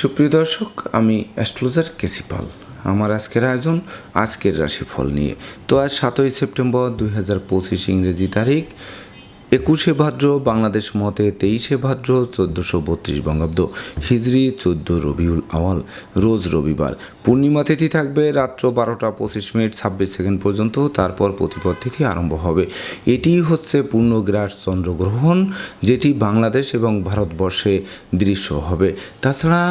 সুপ্রিয় দর্শক, আমি অ্যাস্ট্রোলজার কেসিপাল আমার আজকের আয়োজন আজকের রাশিফল নিয়ে। তো আজ সাতই সেপ্টেম্বর দুই হাজার পঁচিশ ইংরেজি তারিখ। একুশে ভাদ্র, বাংলাদেশ মতে তেইশে ভাদ্র, চোদ্দোশো বত্রিশ বঙ্গাব্দ। হিজরি, চোদ্দ রবিউল আওয়াল, রোজ রবিবার। পূর্ণিমা তিথি থাকবে রাত্র বারোটা পঁচিশ মিনিট, ছাব্বিশ সেকেন্ড পর্যন্ত, তারপর প্রতিপদ তিথি আরম্ভ হবে। এটি হচ্ছে পূর্ণগ্রাস চন্দ্রগ্রহণ, যেটি বাংলাদেশ এবং ভারতবর্ষে দৃশ্য হবে। তাছাড়া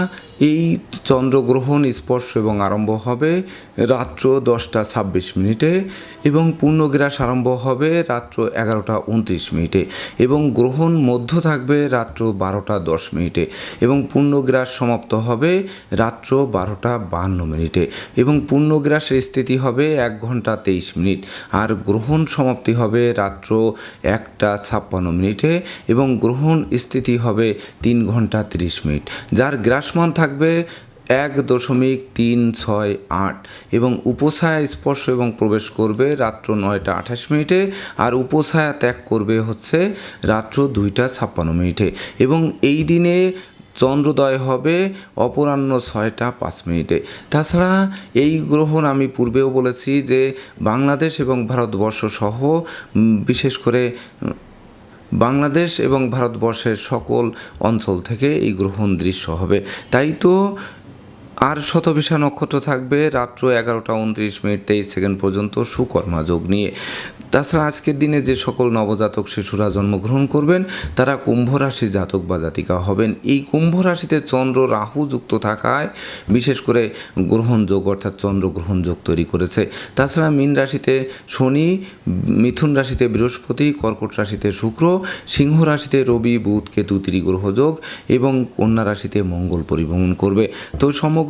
এই চন্দ্রগ্রহণ স্পর্শ এবং আরম্ভ হবে রাত্র দশটা ছাব্বিশ মিনিটে এবং পূর্ণগ্রাস আরম্ভ হবে রাত্র এগারোটা উনত্রিশ মিনিটে এবং গ্রহণ মধ্য থাকবে রাত্র বারোটা দশ মিনিটে এবং পূর্ণগ্রাস সমাপ্ত হবে রাত্র বারোটা বাহান্ন মিনিটে এবং পূর্ণগ্রাসের স্থিতি হবে এক ঘণ্টা তেইশ মিনিট আর গ্রহণ সমাপ্তি হবে রাত্র একটা ছাপ্পান্ন মিনিটে এবং গ্রহণ স্থিতি হবে তিন ঘণ্টা তিরিশ মিনিট। যার গ্রাসমান থাকবে এক দশমিক তিন ছয় আট এবং উপছায়া স্পর্শ এবং প্রবেশ করবে রাত্র নয়টা আঠাশ মিনিটে আর উপছায়া ত্যাগ করবে হচ্ছে রাত্র দুইটা ছাপ্পান্ন মিনিটে এবং এই দিনে চন্দ্রোদয় হবে অপরাহ্ন ছয়টা পাঁচ মিনিটে। তাছাড়া এই গ্রহণ আমি পূর্বেও বলেছি যে বাংলাদেশ এবং ভারতবর্ষ সহ বিশেষ করে বাংলাদেশ এবং ভারতবর্ষের সকল অঞ্চল থেকে এই গ্রহণ দৃশ্য হবে। তাই তো আর শতবিশা নক্ষত্র থাকবে রাত্র এগারোটা উনত্রিশ মিনিট তেইশ সেকেন্ড পর্যন্ত সুকর্মা যোগ নিয়ে। তাছাড়া আজকের দিনে যে সকল নবজাতক শিশুরা জন্মগ্রহণ করবেন, তারা কুম্ভ রাশি জাতক বা জাতিকা হবেন। এই কুম্ভ রাশিতে চন্দ্র রাহু যুক্ত থাকায় বিশেষ করে গ্রহণ যোগ অর্থাৎ চন্দ্রগ্রহণ যোগ তৈরি করেছে। তাছাড়া মীন রাশিতে শনি, মিথুন রাশিতে বৃহস্পতি, কর্কট রাশিতে শুক্র, সিংহ রাশিতে রবি, বুধ, কেতু, ত্রিগ্রহ যোগ এবং কন্যা রাশিতে মঙ্গল পরিভ্রমণ করবে। তো সমগ্র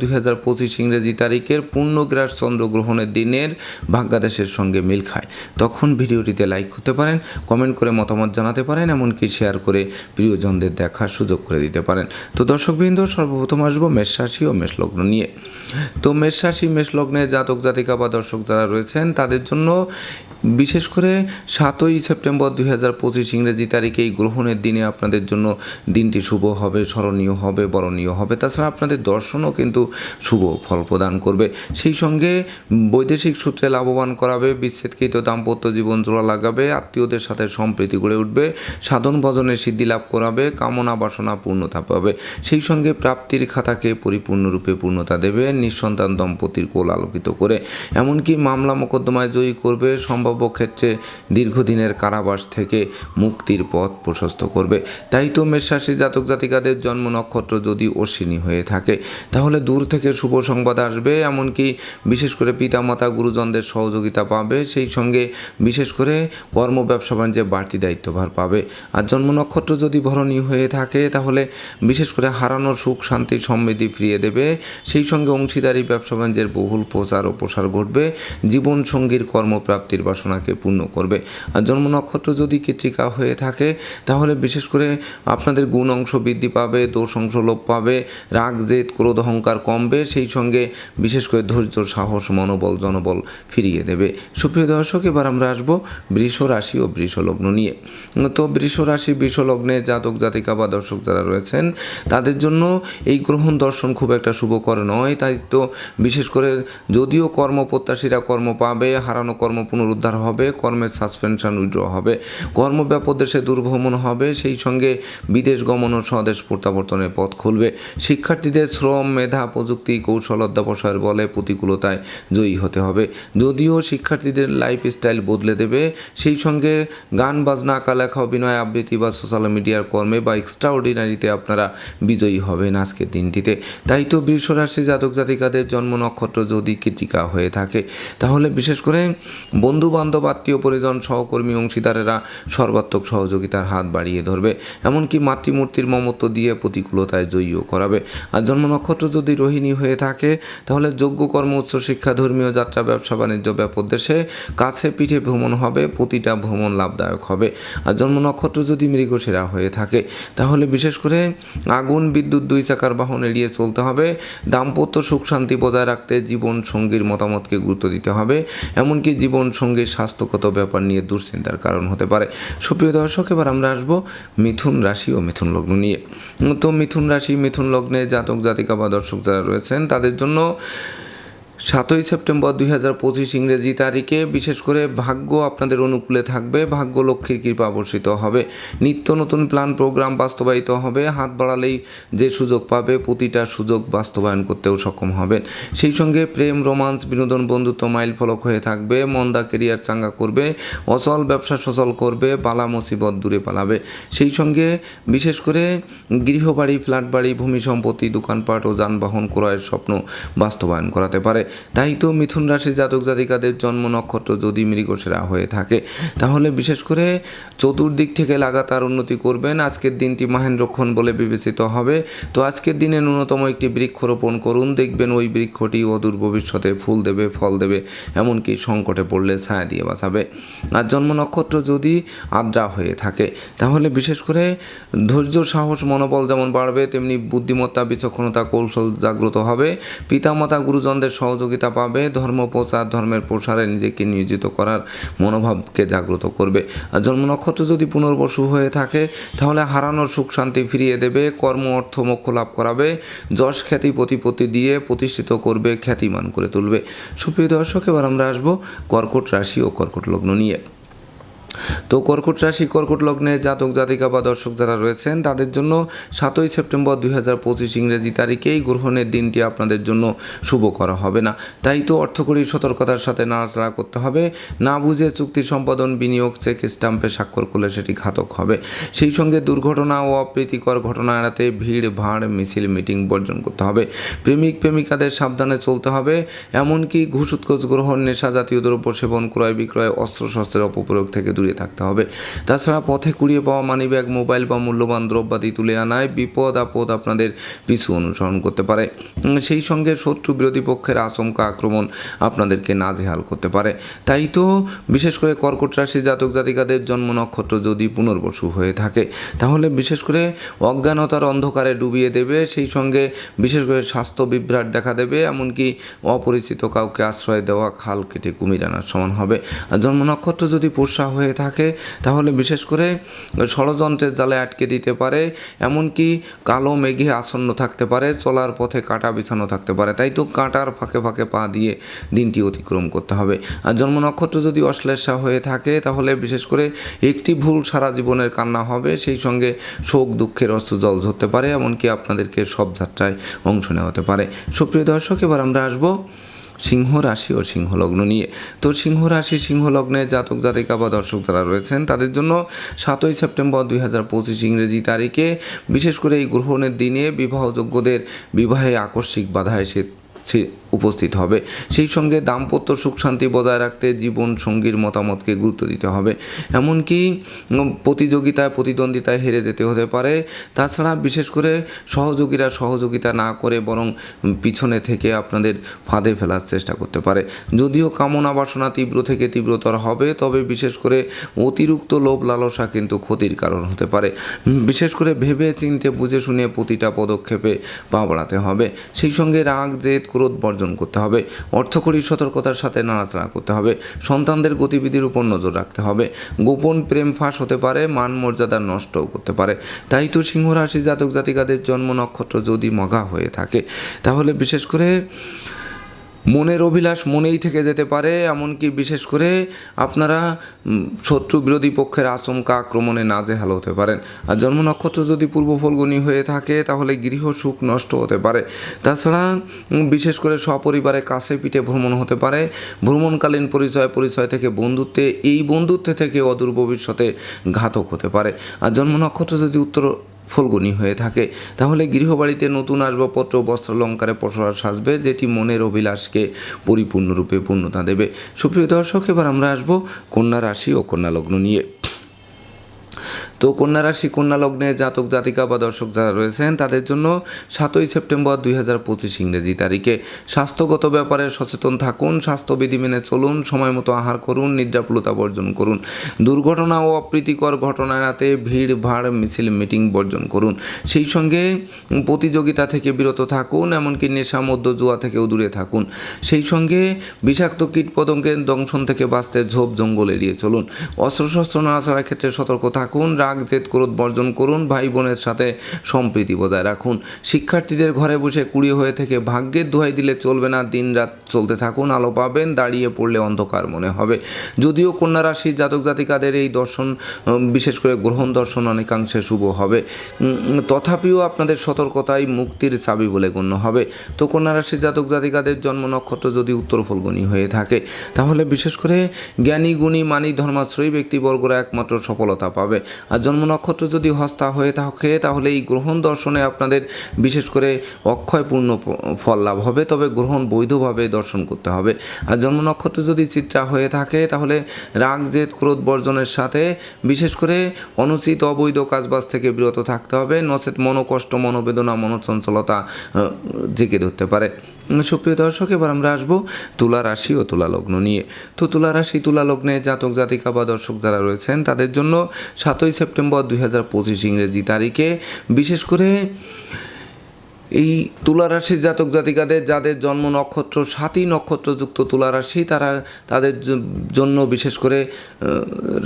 দুই হাজার ইংরেজি তারিখের পূর্ণগ্রাস চন্দ্রগ্রহণের দিনের ভাগ্যাদেশের সঙ্গে মিল খায়। তখন ভিডিওটিতে লাইক করতে পারেন, কমেন্ট করে মতামত জানাতে পারেন, এমনকি শেয়ার করে প্রিয়জনদের দেখার সুযোগ করে দিতে পারেন। তো দর্শকবৃন্দ, সর্বপ্রথম আসব মেষ রাশি ও মেষ লগ্ন নিয়ে। তো মেষ রাশি, মেষ লগ্নে জাতক জাতিকা বা দর্শক যারা রয়েছেন, তাদের জন্য বিশেষ করে সাতই সেপ্টেম্বর দুই হাজার পঁচিশ ইংরেজি তারিখে এই গ্রহণের দিনে আপনাদের জন্য দিনটি শুভ হবে, স্মরণীয় হবে, বরণীয় হবে। তাছাড়া আপনাদের দর্শনও কিন্তু শুভ ফল প্রদান করবে। সেই সঙ্গে বৈদেশিক সূত্রে লাভবান করাবে, বিচ্ছেদকৃত দাম্পত্য জীবন জোড়া লাগাবে, আত্মীয়দের সাথে সম্প্রীতি গড়ে উঠবে, সাধন ভজনের সিদ্ধি লাভ করাবে, কামনা বাসনা পূর্ণতা পাবে। সেই সঙ্গে প্রাপ্তির খাতাকে পরিপূর্ণরূপে পূর্ণতা দেবে, নিঃসন্তান দম্পতির কোল আলোকিত করে। এমনকি মামলা মোকদ্দমায় জয়ী করবে, সম্ভাব্য ক্ষেত্রে দীর্ঘদিনের কারাবাস থেকে মুক্তির পথ প্রশস্ত করবে। তাই তো মেষরাশি জাতক জাতিকাদের জন্ম নক্ষত্র যদি অশ্বিনী হয়ে থাকে, তাহলে দূর থেকে শুভ সংবাদ আসবে। এমনকি বিশেষ করে পিতামাতা গুরুজনদের সহযোগিতা পাবে। সেই সঙ্গে বিশেষ করে কর্ম, ব্যবসা বাণিজ্যে বাড়তি দায়িত্বভার পাবে। আর জন্ম নক্ষত্র যদি ভরণী হয়ে থাকে, তাহলে বিশেষ করে হারানোর সুখ, শান্তি, সমৃদ্ধি ফিরিয়ে দেবে। সেই সঙ্গে অংশীদারি, ব্যবসা বাণিজ্যের বহুল প্রচার ও প্রসার ঘটবে। জীবন সঙ্গীর কর্মপ্রাপ্তির বাসনাকে পূর্ণ করবে। আর জন্ম নক্ষত্র যদি কৃত্রিকা হয়ে থাকে, তাহলে বিশেষ করে আপনাদের গুণ অংশ বৃদ্ধি পাবে, দোষ অংশ লোপ পাবে, রাগ, জেদ, ক্রোধ, অহংকার কমবে, সেই সঙ্গে বিশেষ করে ধৈর্য, সাহস, মনোবল, জনবল ফিরিয়ে দেবে। সুপ্রিয় দর্শক, এবার আমরা আসব বৃষ রাশি ও বৃষ লগ্ন নিয়ে। তো বৃষ রাশি, বৃষ লগ্নে জাতক, জাতিকা বা দর্শক যারা রয়েছেন, তাদের জন্য এই গ্রহণ দর্শন খুব একটা শুভকর নয়। তাই তো বিশেষ করে যদিও কর্ম প্রত্যাশীরা কর্ম পাবে, হারানো কর্ম পুনরুদ্ধার হবে কর্মের সাসপেনশন উইড্র হবে। কর্ম ব্যাপক দেশে দুর্ভ্রমণ হবে, সেই সঙ্গে বিদেশ গমন ও স্বদেশ প্রত্যাবর্তনের পথ খুলবে। শিক্ষার্থীদের শ্রম, মেধা, প্রযুক্তি, কৌশল অধ্যাবসায়ের বলে প্রতিকূলতায় জয়ী হতে হবে। যদিও শিক্ষার্থীদের লাইফ স্টাইল বদলে দেবে, সেই সঙ্গে গান, বাজনা আঁকা লেখা অভিনয়, আবৃত্তি বা সোশ্যাল মিডিয়ার কর্মে বা এক্সট্রা অর্ডিনারিতে আপনারা বিজয়ী হবেন আজকের দিনটিতে। তাই তো বৃষরাশি জাতক জাতিকাদের জন্ম নক্ষত্র যদি কৃতিকা হয়ে থাকে, তাহলে বিশেষ করে বন্ধু বান্ধব আত্মীয় পরিজন, সহকর্মী, অংশীদারেরা সর্বাত্মক সহযোগিতার হাত বাড়িয়ে ধরবে। এমনকি মাতৃমূর্তির মমত্ব দিয়ে প্রতিকূলতায় জয়ীও করাবে। আর জন্ম নক্ষত্র যদি রোহিণী হয়ে থাকে, তাহলে যোগ্য কর্ম, উচ্চ শিক্ষা, ধর্মীয় যাত্রা, ব্যবসা, বাণিজ্য, ব্যাপক দেশে কাছে পিঠে ভ্রমণ হবে, প্রতিটা ভ্রমণ লাভদায়ক হবে। আর জন্ম নক্ষত্র যদি মৃগশিরা হয়ে থাকে, তাহলে বিশেষ করে আগুন, বিদ্যুৎ, দুই চাকার বাহন এড়িয়ে চলতে হবে। দাম্পত্য সুখ শান্তি বজায় রাখতে জীবন সঙ্গীর মতামতকে গুরুত্ব দিতে হবে। এমনকি জীবন সঙ্গীর স্বাস্থ্যগত ব্যাপার নিয়ে দুশ্চিন্তার কারণ হতে পারে। সুপ্রিয় দর্শক, এবার আমরা আসব মিথুন রাশি ও মিথুন লগ্ন নিয়ে। তো মিথুন রাশি, মিথুন লগ্নে জাতক জাতিকা বা দর্শক যারা রয়েছেন, তাদের জন্য সাতই সেপ্টেম্বর দুই হাজার পঁচিশ ইংরেজি তারিখে বিশেষ করে ভাগ্য আপনাদের অনুকূলে থাকবে, ভাগ্য লক্ষ্মীর কৃপা বর্ষিত হবে। নিত্য নতুন প্ল্যান, প্রোগ্রাম বাস্তবায়িত হবে, হাত বাড়ালেই যে সুযোগ পাবে, প্রতিটা সুযোগ বাস্তবায়ন করতেও সক্ষম হবেন। সেই সঙ্গে প্রেম, রোমান্স, বিনোদন, বন্ধুত্ব মাইল ফলক হয়ে থাকবে, মন্দা কেরিয়ার চাঙ্গা করবে, অচল ব্যবসা সচল করবে, বালা মুসিবত দূরে পালাবে। সেই সঙ্গে বিশেষ করে গৃহবাড়ি ফ্ল্যাট বাড়ি ভূমি সম্পত্তি, দোকানপাট ও যানবাহন ক্রয়ের স্বপ্ন বাস্তবায়ন করাতে পারে। তাই তো মিথুন রাশি জাতক জাতিকাদের জন্ম নক্ষত্র যদি মৃগসেরা হয়ে থাকে, তাহলে বিশেষ করে চতুর্দিক থেকে লাগাতার উন্নতি করবেন। আজকের দিনটি মাহেন্দ্রক্ষণ বলে বিবেচিত হবে। তো আজকের দিনে ন্যূনতম একটি বৃক্ষরোপণ করুন। দেখবেন ওই বৃক্ষটি অদূর ভবিষ্যতে ফুল দেবে, ফল দেবে, এমনকি সংকটে পড়লে ছায়া দিয়ে বাঁচাবে। আর জন্ম নক্ষত্র যদি আদ্রা হয়ে থাকে, তাহলে বিশেষ করে ধৈর্য, সাহস, মনোবল যেমন বাড়বে, তেমনি বুদ্ধিমত্তা, বিচক্ষণতা, কৌশল জাগ্রত হবে। পিতামাতা, গুরুজনদের সহযোগিতা পাবে, ধর্ম প্রচার, ধর্মের প্রসারে নিজেকে নিয়োজিত করার মনোভাবকে জাগ্রত করবে। জন্ম নক্ষত্র যদি পুনর্বসু হয়ে থাকে, তাহলে হারানোর সুখ শান্তি ফিরিয়ে দেবে, কর্ম, অর্থ, মোক্ষ লাভ করাবে, যশ, খ্যাতি, প্রতিপত্তি দিয়ে প্রতিষ্ঠিত করবে, খ্যাতিমান করে তুলবে। সুপ্রিয় দর্শক, এবার আমরা আসব কর্কট রাশি ও কর্কট লগ্ন নিয়ে। তো কর্কট রাশি, কর্কট লগ্নে জাতক, জাতিকা বা দর্শক যারা রয়েছেন, তাদের জন্য সাতই সেপ্টেম্বর দুই হাজার পঁচিশ ইংরেজি তারিখেই গ্রহণের দিনটি আপনাদের জন্য শুভ করা হবে না। তাই তো অর্থকরী সতর্কতার সাথে নাড়াচাড়া করতে হবে। না বুঝে চুক্তি সম্পাদন, বিনিয়োগ, চেক স্টাম্পে স্বাক্ষর করলে সেটি ঘাতক হবে। সেই সঙ্গে দুর্ঘটনা ও অপ্রীতিকর ঘটনা এড়াতে ভিড়, ভাড়, মিছিল, মিটিং বর্জন করতে হবে। প্রেমিক, প্রেমিকাদের সাবধানে চলতে হবে। এমনকি ঘুষ উৎকোচ গ্রহণ, নেশা জাতীয় দ্রব্য সেবন, ক্রয় বিক্রয়, অস্ত্রশস্ত্রের অপপ্রয়োগ থেকে দূরে থাকতে হবে। তাছাড়া পথে কুড়িয়ে পাওয়া মানিব্যাগ, মোবাইল বা মূল্যবান দ্রব্যাদি তুলে আনায় বিপদ আপদ আপনাদের পিছু অনুসরণ করতে পারে। সেই সঙ্গে শত্রু বিরোধী পক্ষের আশঙ্কা আক্রমণ আপনাদেরকে নাজেহাল করতে পারে। তাই তো বিশেষ করে কর্কট রাশি জাতক জাতিকাদের জন্ম নক্ষত্র যদি পুনর্বসু হয়ে থাকে, তাহলে বিশেষ করে অজ্ঞানতার অন্ধকারে ডুবিয়ে দেবে, সেই সঙ্গে বিশেষ করে স্বাস্থ্য বিভ্রাট দেখা দেবে, এমনকি অপরিচিত কাউকে আশ্রয় দেওয়া খাল কেটে কুমির আনার সমান হবে। জন্ম নক্ষত্র যদি পোষা হয়ে থাকে তাহলে বিশেষ করে ষড়যন্ত্রের জালে আটকে দিতে পারে, এমনকি কালো মেঘে আসন্ন থাকতে পারে, চলার পথে কাঁটা বিছানো থাকতে পারে। তাই তো কাঁটার ফাঁকে ফাঁকে পা দিয়ে দিনটি অতিক্রম করতে হবে। আর জন্ম নক্ষত্র যদি অশ্লেষা হয়ে থাকে, তাহলে বিশেষ করে একটি ভুল সারা জীবনের কান্না হবে, সেই সঙ্গে শোক দুঃখের অস্ত্র জল ধরতে পারে, এমনকি আপনাদেরকে সব যাত্রায় অংশ নেওয়া হতে পারে। সুপ্রিয় দর্শক, এবার আমরা আসব সিংহ রাশি ও সিংহ লগ্ন নিয়ে। তো সিংহ রাশি সিংহ লগ্নে জাতক, জাতিকা বা দর্শক যারা রয়েছেন, তাদের জন্য সাতই সেপ্টেম্বর দুই হাজার পঁচিশ ইংরেজি তারিখে বিশেষ করে এই গ্রহণের দিনে বিবাহযোগ্যদের বিবাহে আকস্মিক বাধা এসে উপস্থিত হবে। সেই সঙ্গে দাম্পত্য সুখ শান্তি বজায় রাখতে জীবন সঙ্গীর মতামতকে গুরুত্ব দিতে হবে। এমনকি প্রতিযোগিতায়, প্রতিদ্বন্দ্বিতায় হেরে যেতে হতে পারে। তাছাড়া বিশেষ করে সহযোগীরা সহযোগিতা না করে বরং পিছনে থেকে আপনাদের ফাঁদে ফেলার চেষ্টা করতে পারে। যদিও কামনা বাসনা তীব্র থেকে তীব্রতর হবে, তবে বিশেষ করে অতিরিক্ত লোভ লালসা কিন্তু ক্ষতির কারণ হতে পারে। বিশেষ করে ভেবে চিনতে বুঝে শুনে প্রতিটা পদক্ষেপে পা বাড়াতে হবে। সেই সঙ্গে রাগ, জেদ ক্রোধ বর্জন করতে হবে অর্থকরী সতর্কতার সাথে নাড়াচাড়া করতে হবে, সন্তানদের গতিবিধির উপর নজর রাখতে হবে, গোপন প্রেম ফাঁস হতে পারে, মান মর্যাদা নষ্টও করতে পারে। তাই তো সিংহরাশি জাতক জাতিকাদের জন্ম নক্ষত্র যদি মগা হয়ে থাকে, তাহলে বিশেষ করে মনের অভিলাষ মনেই থেকে যেতে পারে, এমনকি বিশেষ করে আপনারা শত্রু বিরোধী পক্ষের আচমকা আক্রমণে নাজেহাল হতে পারেন। আর জন্ম নক্ষত্র যদি পূর্ব ফলগুনি হয়ে থাকে, তাহলে গৃহ সুখ নষ্ট হতে পারে। তাছাড়া বিশেষ করে সপরিবারে কাছে পিঠে ভ্রমণ হতে পারে। ভ্রমণকালীন পরিচয় পরিচয় থেকে বন্ধুত্বে, এই বন্ধুত্বে থেকে অদূর ভবিষ্যতে ঘাতক হতে পারে। আর জন্ম নক্ষত্র যদি উত্তর ফলগুনি হয়ে থাকে। তাহলে গৃহবাড়িতে নতুন আসবাবপত্র, বস্ত্র অলঙ্কারে পসরা সাজবে, যেটি মনের অভিলাষকে পরিপূর্ণরূপে পূর্ণতা দেবে। সুপ্রিয় দর্শক, এবার আমরা আসব কন্যা রাশি ও কন্যা লগ্ন নিয়ে। তো কন্যা রাশি, কন্যা লগ্নে জাতক, জাতিকা বা দর্শক যারা রয়েছেন, তাদের জন্য সাতই সেপ্টেম্বর দুই হাজার পঁচিশ ইংরেজি তারিখে স্বাস্থ্যগত ব্যাপারে সচেতন থাকুন, স্বাস্থ্যবিধি মেনে চলুন, সময় মতো আহার করুন, নিদ্রাপ্লতা বর্জন করুন, দুর্ঘটনা ও অপ্রীতিকর ঘটনা এড়াতে ভিড়, ভাড়, মিছিল, মিটিং বর্জন করুন। সেই সঙ্গে প্রতিযোগিতা থেকে বিরত থাকুন, এমনকি নেশা মধ্য জুয়া থেকেও দূরে থাকুন। সেই সঙ্গে বিষাক্ত কীট পতঙ্গের দংশন থেকে বাঁচতে ঝোপ জঙ্গল এড়িয়ে চলুন। অস্ত্রশস্ত্র, নাড়াচাড়ার ক্ষেত্রে সতর্ক থাকুন। রাগ জেদ, ক্রোধ বর্জন করুন, ভাই বোনের সাথে সম্প্রীতি বজায় রাখুন। শিক্ষার্থীদের ঘরে বসে কুড়িয়ে হয়ে থেকে ভাগ্যের দোহাই দিলে চলবে না দিন রাত চলতে থাকুন, আলো পাবেন, দাঁড়িয়ে পড়লে অন্ধকার মনে হবে। যদিও কন্যা রাশির জাতক জাতিকাদের এই দর্শন বিশেষ করে গ্রহণ দর্শন অনেকাংশে শুভ হবে। তথাপিও আপনাদের সতর্কতাই মুক্তির চাবি বলে গণ্য হবে। তো কন্যা রাশির জাতক জাতিকাদের জন্ম নক্ষত্র যদি উত্তর ফলগুনি হয়ে থাকে, তাহলে বিশেষ করে জ্ঞানী, গুণী, মানি, ধর্মাশ্রয়ী ব্যক্তিবর্গরা একমাত্র সফলতা পাবে। আর জন্ম নক্ষত্র যদি হস্তা হয়ে থাকে, তাহলে এই গ্রহণ দর্শনে আপনাদের বিশেষ করে অক্ষয়পূর্ণ ফল লাভ হবে। তবে গ্রহণ বৈধভাবে দর্শন করতে হবে। আর জন্ম নক্ষত্র যদি চিত্রা হয়ে থাকে, তাহলে রাগ, জেদ, ক্রোধ বর্জনের সাথে বিশেষ করে অনুচিত অবৈধ কাজবাজ থেকে বিরত থাকতে হবে। নচেত মনোকষ্ট, মনোবেদনা, মনোচঞ্চলতা জেগে ধরতে পারে। সুপ্রিয় দর্শক, এবার আমরা আসব তুলা রাশি ও তুলা লগ্ন নিয়ে। তো তুলা রাশি, তুলা লগ্নে জাতক, জাতিকা বা দর্শক যারা রয়েছেন, তাদের জন্য সাতই সেপ্টেম্বর দুই হাজার পঁচিশ ইংরেজি তারিখে বিশেষ করে এই তুলা রাশির জাতক, জাতিকাদের যাদের জন্ম নক্ষত্র, সাতই নক্ষত্রযুক্ত তুলা রাশি, তারা তাদের জন্য বিশেষ করে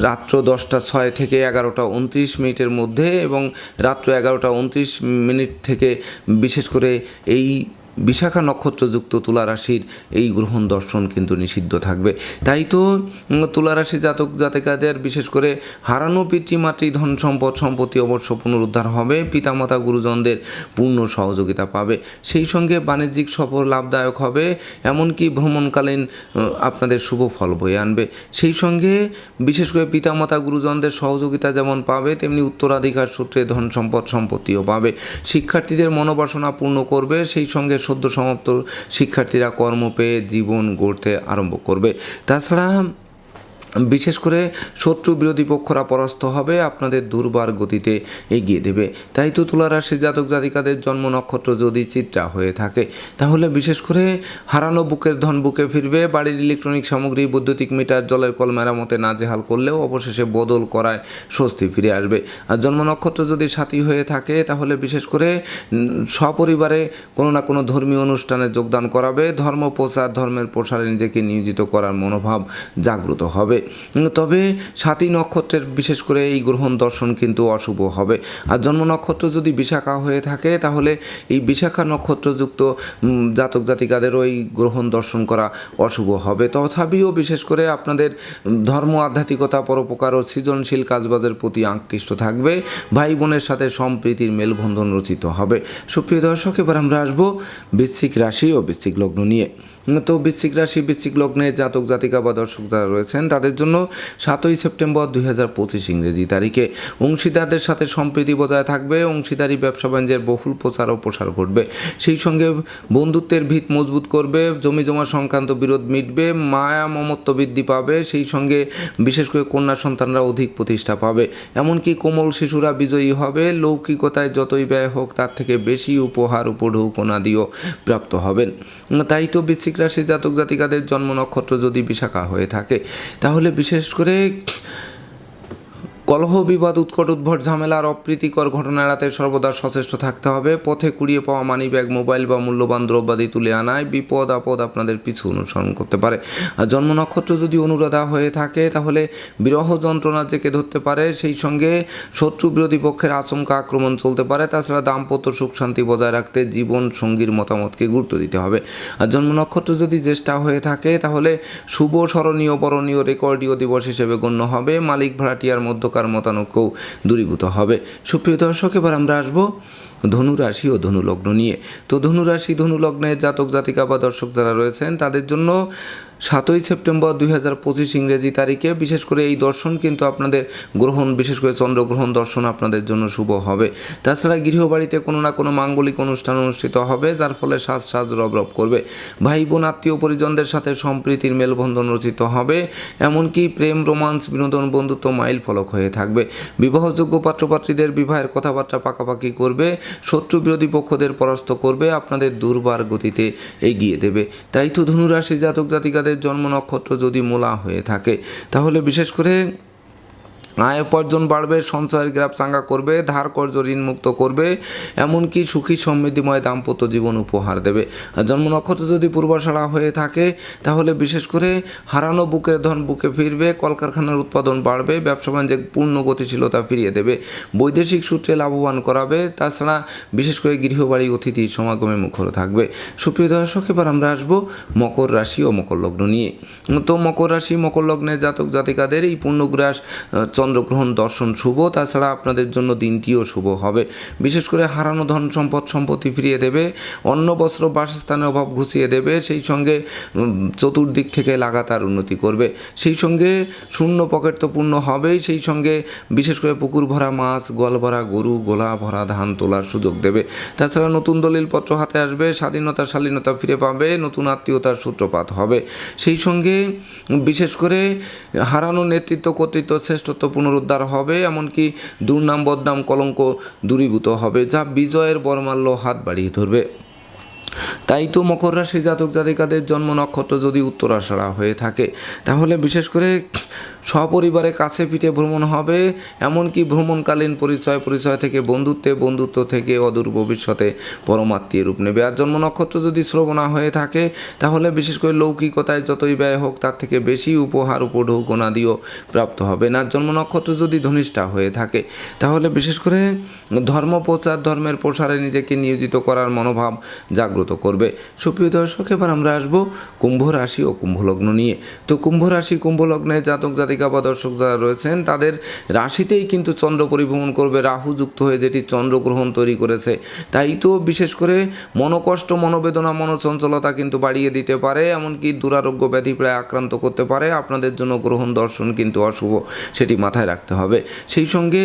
রাত্র দশটা ছয় থেকে এগারোটা উনত্রিশ মিনিটের মধ্যে এবং রাত্র এগারোটা উনত্রিশ মিনিট থেকে বিশেষ করে এই বিশাখা নক্ষত্রযুক্ত তুলা রাশির এই গ্রহণ দর্শন কিন্তু নিষিদ্ধ থাকবে। তাই তো উম, তুলা রাশি জাতক জাতিকাদের বিশেষ করে হারানো পিতৃমাতৃ ধন সম্পদ সম্পত্তি অবশ্য পুনরুদ্ধার হবে পিতামাতা গুরুজনদের পূর্ণ সহযোগিতা পাবে। সেই সঙ্গে বাণিজ্যিক সফর লাভদায়ক হবে এমনকি ভ্রমণকালীন আপনাদের শুভ ফল বয়ে আনবে। সেই সঙ্গে বিশেষ করে পিতামাতা গুরুজনদের সহযোগিতা যেমন পাবে তেমনি উত্তরাধিকার সূত্রে ধন সম্পদ সম্পত্তিও পাবে। শিক্ষার্থীদের মনোবাসনা পূর্ণ করবে সেই সঙ্গে সদ্য সমাপ্ত শিক্ষার্থীরা কর্ম পেয়ে জীবন গড়তে আরম্ভ করবে। তাছাড়া বিশেষ করে শত্রু বিরোধী পক্ষরা পরাস্ত হবে, আপনাদের দুর্বার গতিতে এগিয়ে দেবে। তাই তো তুলা রাশির জাতক জাতিকাদের জন্ম নক্ষত্র যদি চিত্রা হয়ে থাকে, তাহলে বিশেষ করে হারানো বুকের ধন বুকে ফিরবে। বাড়ির ইলেকট্রনিক সামগ্রী, বৈদ্যুতিক মিটার, জলের কল মেরামতে নাজেহাল করলেও অবশেষে বদল করায় স্বস্তি ফিরে আসবে। আর জন্ম নক্ষত্র যদি সাথী হয়ে থাকে, তাহলে বিশেষ করে সপরিবারে কোনো না কোনো ধর্মীয় অনুষ্ঠানে যোগদান করাবে। ধর্ম প্রচার, ধর্মের প্রসারে নিজেকে নিয়োজিত করার মনোভাব জাগ্রত হবে। তবে সাতই নক্ষত্রের বিশেষ করে এই গ্রহণ দর্শন কিন্তু অশুভ হবে। আর জন্ম নক্ষত্র যদি বিশাখা হয়ে থাকে, তাহলে এই বিশাখা নক্ষত্রযুক্ত জাতক জাতিকাদের ওই গ্রহণ দর্শন করা অশুভ হবে। তথাপিও বিশেষ করে আপনাদের ধর্ম, আধ্যাত্মিকতা পরোপকার ও সৃজনশীল কাজবাজের প্রতি আকৃষ্ট থাকবে। ভাই বোনের সাথে সম্প্রীতির মেলবন্ধন রচিত হবে। সুপ্রিয় দর্শক, এবার আমরা আসব বৃশ্চিক রাশি ও বৃশ্চিক লগ্ন নিয়ে। তো বৃশ্চিক রাশি, বৃশ্চিক লগ্নে জাতক, জাতিকা বা দর্শক যারা রয়েছেন, তাদের জন্য সাতই সেপ্টেম্বর দুই হাজার পঁচিশ ইংরেজি তারিখে। অংশীদারদের সাথে সম্প্রীতি বজায় থাকবে, অংশীদারি ব্যবসা বাণিজ্যের বহুল প্রচার ও প্রসার ঘটবে। সেই সঙ্গে বন্ধুত্বের ভিত মজবুত করবে, জমি জমা সংক্রান্ত বিরোধ মিটবে, মায়া, মমত্ব বৃদ্ধি পাবে, সেই সঙ্গে বিশেষ করে কন্যা সন্তানরা অধিক প্রতিষ্ঠা পাবে। এমনকি কোমল শিশুরা বিজয়ী হবে, লৌকিকতায় যতই ব্যয় হোক, তার থেকে বেশি উপহার উপ উপঢৌকনাদিও প্রাপ্ত হবেন। তাই তো বৃশ্চিক রাশি জাতক জাতিকাদের জন্ম নক্ষত্র যদি বিশাখা হয়ে থাকে, তাহলে বিশেষ করে কলহ বিবাদ, উৎকট উদ্ভট ঝামেলার অপ্রীতিকর ঘটনা এড়াতে সর্বদা সচেষ্ট থাকতে হবে। পথে কুড়িয়ে পাওয়া মানি ব্যাগ মোবাইল বা মূল্যবান দ্রব্যাদি তুলে আনায় বিপদ আপদ আপনাদের পিছু অনুসরণ করতে পারে। আর জন্ম নক্ষত্র যদি অনুরাধা হয়ে থাকে, তাহলে বিরহ যন্ত্রণা জেকে ধরতে পারে। সেই সঙ্গে শত্রু বিরোধী পক্ষের আচমকা আক্রমণ চলতে পারে। তাছাড়া দাম্পত্য সুখ শান্তি বজায় রাখতে জীবন সঙ্গীর মতামতকে গুরুত্ব দিতে হবে। আর জন্ম নক্ষত্র যদি জ্যেষ্ঠা হয়ে থাকে, তাহলে শুভ, স্মরণীয়, বরণীয়, রেকর্ডীয় দিবস হিসেবে গণ্য হবে। মালিক, ভাড়াটিয়ার মধ্যকার মতানৈক্যও দূরীভূত হবে। সুপ্রিয় দর্শক, এবার আমরা আসব ধনুরাশি ও ধনুলগ্ন নিয়ে। তো ধনুরাশি রাশি ধনু জাতক জাতিকা বা দর্শক যারা রয়েছেন, তাদের জন্য সাতই সেপ্টেম্বর দুই হাজার পঁচিশ ইংরেজি তারিখে। বিশেষ করে এই দর্শন কিন্তু আপনাদের গ্রহণ, বিশেষ করে চন্দ্রগ্রহণ দর্শন আপনাদের জন্য শুভ হবে। তাছাড়া গৃহবাড়িতে কোনো না কোনো মাঙ্গলিক অনুষ্ঠান অনুষ্ঠিত হবে, যার ফলে সাজ সাজ রব রব করবে। ভাই বোন আত্মীয় পরিজনদের সাথে সম্প্রীতির মেলবন্ধন রচিত হবে, এমনকি প্রেম, রোমান্স, বিনোদন, বন্ধুত্ব মাইল ফলক হয়ে থাকবে। বিবাহযোগ্য পাত্রপাত্রীদের বিবাহের কথাবার্তা পাকাপাকি করবে, শত্রু বিরোধী পক্ষদের পরাস্ত করবে, আপনাদের দুর্বার গতিতে এগিয়ে দেবে। তাই তো ধনুরাশি জাতক জাতিকাদের জন্ম নক্ষত্র যদি মূলা হয়ে থাকে তাহলে বিশেষ করে আয় উপার্জন বাড়বে, সঞ্চয়ের গ্রাফ চাঙ্গা করবে ধার কর্য ঋণ মুক্ত করবে, এমনকি সুখী সমৃদ্ধিময় দাম্পত্য জীবন উপহার দেবে। জন্ম নক্ষত্র যদি পূর্বাশাড়া হয়ে থাকে, তাহলে বিশেষ করে হারানো বুকের ধন বুকে ফিরবে, কলকারখানার উৎপাদন বাড়বে, ব্যবসা বাণিজ্যে পূর্ণ গতিশীলতা ফিরিয়ে দেবে, বৈদেশিক সূত্রে লাভবান করাবে, তাছাড়া বিশেষ করে গৃহবাড়ি অতিথি সমাগমে মুখর থাকবে। সুপ্রিয় দর্শক, এবার আমরা আসব মকর রাশি ও মকর লগ্ন নিয়ে। তো মকর রাশি, মকর লগ্নের জাতক জাতিকাদের এই পূর্ণগ্রাস চন্দ্রগ্রহণ দর্শন শুভ, তাছাড়া আপনাদের জন্য দিনটিও শুভ হবে। বিশেষ করে হারানো ধন সম্পদ সম্পত্তি ফিরিয়ে দেবে, অন্ন, বস্ত্র, বাসস্থানের অভাব ঘুষিয়ে দেবে, সেই সঙ্গে চতুর্দিক থেকে লাগাতার উন্নতি করবে। সেই সঙ্গে শূন্য পকেট তো পূর্ণ হবেই, সেই সঙ্গে বিশেষ করে পুকুর ভরা মাছ, গোয়াল ভরা গরু, গোলা ভরা ধান তোলার সুযোগ দেবে। তাছাড়া নতুন দলিলপত্র হাতে আসবে, স্বাধীনতা, শালীনতা ফিরে পাবে, নতুন আত্মীয়তার সূত্রপাত হবে। সেই সঙ্গে বিশেষ করে হারানো নেতৃত্ব, কর্তৃত্ব, শ্রেষ্ঠত্ব পুনরুদ্ধার হবে এমনকি দুর্নাম বদনাম কলঙ্ক দূরীভূত হবে যা বিজয়ের বর্মাল্য হাত বাড়িয়ে ধরবে। তাই তো মকর রাশি জাতক জাতিকাদের জন্ম নক্ষত্র যদি উত্তরাষাঢ়া হয়ে থাকে, তাহলে বিশেষ করে সপরিবারে কাছে পিঠে ভ্রমণ হবে, এমনকি ভ্রমণকালীন পরিচয় পরিচয় থেকে বন্ধুত্বে, বন্ধুত্ব থেকে অদূর ভবিষ্যতে পরমাত্মীয় রূপ নেবে। আর জন্ম নক্ষত্র যদি শ্রবণা হয়ে থাকে, তাহলে বিশেষ করে লৌকিকতায় যতই ব্যয় হোক, তার থেকে বেশি উপহার উপঢৌকনাদিও প্রাপ্ত হবে। না জন্ম নক্ষত্র যদি ধনিষ্ঠা হয়ে থাকে, তাহলে বিশেষ করে ধর্ম প্রচার ধর্মের প্রসারে নিজেকে নিয়োজিত করার মনোভাব জাগ্রত করবে। সুপ্রিয় দর্শক, এবার আমরা আসব কুম্ভ রাশি ও কুম্ভ লগ্ন নিয়ে। তো কুম্ভ রাশি, কুম্ভ লগ্নে জাতক, জাতিকা বা দর্শক যারা রয়েছেন, তাদের রাশিতেই কিন্তু চন্দ্র পরিভ্রমণ করবে। রাহু যুক্ত হয়ে যেটি চন্দ্রগ্রহণ তৈরি করেছে। তাই তো বিশেষ করে মনোকষ্ট, মনোবেদনা, মনোচঞ্চলতা কিন্তু বাড়িয়ে দিতে পারে, এমনকি দুরারোগ্য ব্যাধি প্রায় আক্রান্ত করতে পারে। আপনাদের জন্য গ্রহণ দর্শন কিন্তু অশুভ, সেটি মাথায় রাখতে হবে। সেই সঙ্গে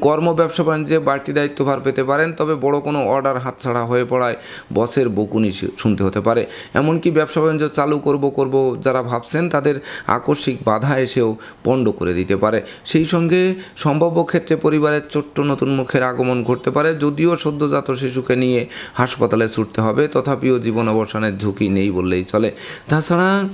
কর্ম, ব্যবসা, বাণিজ্যে বাড়তি দায়িত্বভার পেতে পারেন, তবে বড় কোনো অর্ডার হাতছাড়া হয়ে পড়ায়। বসের বকুনি শুনতে হতে পারে। এমনকি ব্যবসা বাণিজ্য চালু করব করব যারা ভাবছেন তাদের আকস্মিক বাধা এসেও পণ্ড করে দিতে পারে। সেই সঙ্গে সম্ভাব্য ক্ষেত্রে পরিবারের ছোট্ট নতুন মুখের আগমন ঘটতে পারে। যদিও সদ্যজাত শিশুকে নিয়ে হাসপাতালে ছুটতে হবে, তথাপিও জীবন অবসানের ঝুঁকি নেই বললেই চলে। তাছাড়া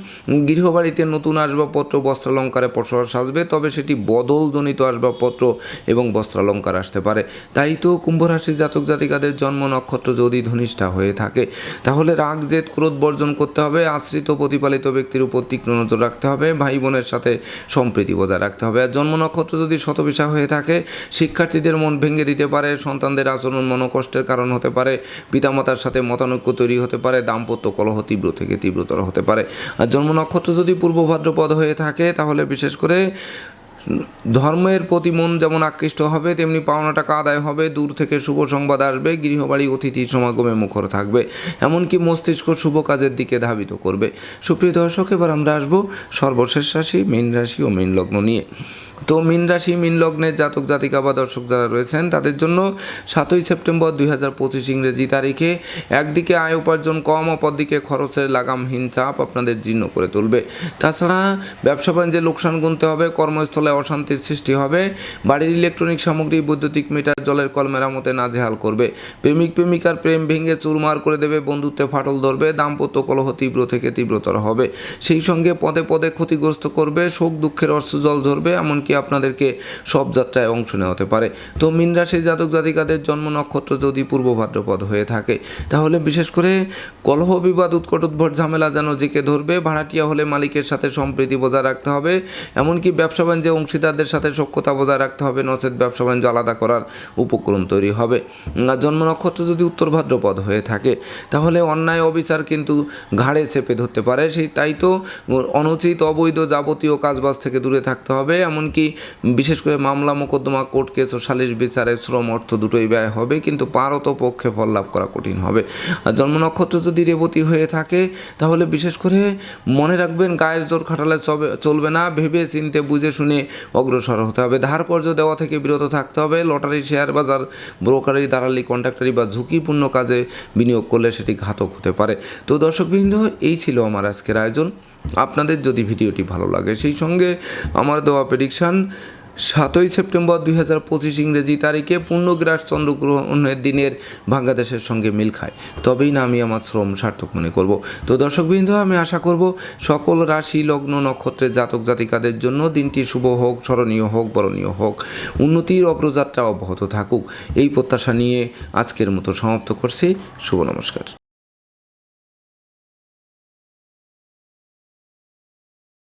গৃহবাড়িতে নতুন আসবাবপত্র, বস্ত্রালঙ্কারে প্রসার সাজবে, তবে সেটি বদলজনিত আসবাবপত্র এবং বস্ত্রালঙ্কার আসতে পারে। তাই তো কুম্ভ রাশির জাতক জাতিকাদের জন্ম নক্ষত্র যদি ধনিষ্ঠা হয়ে থাকে তাহলে রাগ, জেদ, ক্রোধ বর্জন করতে হবে, আশ্রিত প্রতিপালিত ব্যক্তির উপর তীক্ষ্ণ নজর রাখতে হবে ভাই বোনের সাথে সম্প্রীতি বজায় রাখতে হবে। আর জন্ম নক্ষত্র যদি শতবিশা হয়ে থাকে, শিক্ষার্থীদের মন ভেঙে দিতে পারে, সন্তানদের আচরণ মনোকষ্টের কারণ হতে পারে, পিতামাতার সাথে মতানৈক্য তৈরি হতে পারে, দাম্পত্য কলহ তীব্র থেকে তীব্রতর হতে পারে। আর জন্ম নক্ষত্র যদি পূর্ব ভাদ্রপদ হয়ে থাকে, তাহলে বিশেষ করে ধর্মের প্রতি মন যেমন আকৃষ্ট হবে, তেমনি পাওনা টাকা আদায় হবে? দূর থেকে শুভ সংবাদ আসবে, গৃহবাড়ি, অতিথি সমাগমে মুখর থাকবে, এমনকি মস্তিষ্ক শুভ কাজের দিকে ধাবিত করবে। সুপ্রিয় দর্শক, এবার আমরা আসব সর্বশেষ রাশি, মীন রাশি ও মীন লগ্ন নিয়ে। তো মীন রাশি, মীন লগ্নের জাতক, জাতিকা বা দর্শক যারা রয়েছেন, তাদের জন্য সাতই সেপ্টেম্বর দুই হাজার পঁচিশ ইংরেজি তারিখে একদিকে আয় উপার্জন কম, অপরদিকে খরচের লাগামহীন চাপ আপনাদের জীর্ণ করে তুলবে। তাছাড়া ব্যবসা বাণিজ্যে লোকসান গুনতে হবে, কর্মস্থলে অশান্তির সৃষ্টি হবে, বাড়ির ইলেকট্রনিক সামগ্রী, বৈদ্যুতিক মিটার, জলের কল মেরামতে নাজেহাল করবে। প্রেমিক, প্রেমিকার প্রেম ভেঙে চুরমার করে দেবে, বন্ধুত্বে ফাটল ধরবে, দাম্পত্য কলহ তীব্র থেকে তীব্রতর হবে। সেই সঙ্গে পদে পদে ক্ষতিগ্রস্ত করবে, শোক, দুঃখের অশ্রুজল ধরবে এমনকি আপনাদেরকে সব যাত্রায় অংশ নেওয়া হতে পারে? তো মীন রাশির জাতক জাতিকাদের জন্ম নক্ষত্র যদি পূর্ব ভাদ্রপদ হয়ে থাকে, তাহলে বিশেষ করে কলহ বিবাদ, উৎকট উদ্ভট ঝামেলা যেন জেকে ধরবে, ভাড়াটিয়া হলে মালিকের সাথে সম্প্রীতি বজায় রাখতে হবে, এমনকি ব্যবসা বাণিজ্যে অংশীদারদের সাথে সক্ষতা বজায় রাখতে হবে, নচেত ব্যবসা বাণিজ্য আলাদা করার উপক্রম তৈরি হবে। জন্ম নক্ষত্র যদি উত্তর ভাদ্রপদ হয়ে থাকে, তাহলে অন্যায় অবিচার কিন্তু ঘাড়ে চেপে ধরতে পারে, সেই তাই তো অনুচিত, অবৈধ, যাবতীয় কাজবাজ থেকে দূরে থাকতে হবে, এমনকি এমনকি বিশেষ করে মামলা, মোকদ্দমা, কোর্ট কেস ও সালিশ বিচারে শ্রম, অর্থ দুটোই ব্যয় হবে, কিন্তু পারত পক্ষে ফল লাভ করা কঠিন হবে। আর জন্ম নক্ষত্র যদি রেবতী হয়ে থাকে, তাহলে বিশেষ করে মনে রাখবেন গায়ের জোর খাটালে চবে, চলবে না, ভেবে চিনতে, বুঝে শুনে অগ্রসর হতে হবে। ধার কর্য দেওয়া থেকে বিরত থাকতে হবে। লটারি, শেয়ার বাজার ব্রোকারি দালালি, কন্ট্রাক্টারি বা ঝুঁকিপূর্ণ কাজে বিনিয়োগ করলে সেটি ঘাতক হতে পারে। তো দর্শকবৃন্দ, এই ছিল আমার আজকের আয়োজন। আপনাদের যদি ভিডিওটি ভালো লাগে, সেই সঙ্গে আমার দেওয়া প্রেডিকশান সাতই সেপ্টেম্বর দুই হাজার পঁচিশ ইংরেজি তারিখে পূর্ণগ্রাস চন্দ্রগ্রহণের দিনের বাংলাদেশের সঙ্গে মিল খায়। তবেই না আমি আমার শ্রম সার্থক মনে করব। তো দর্শকবৃন্দ, আমি আশা করব সকল রাশি, লগ্ন, নক্ষত্রের জাতক জাতিকাদের জন্য দিনটি শুভ হোক, স্মরণীয় হোক, বরণীয় হোক, উন্নতির অগ্রযাত্রা অব্যাহত থাকুক। এই প্রত্যাশা নিয়ে আজকের মতো সমাপ্ত করছি। শুভ নমস্কার।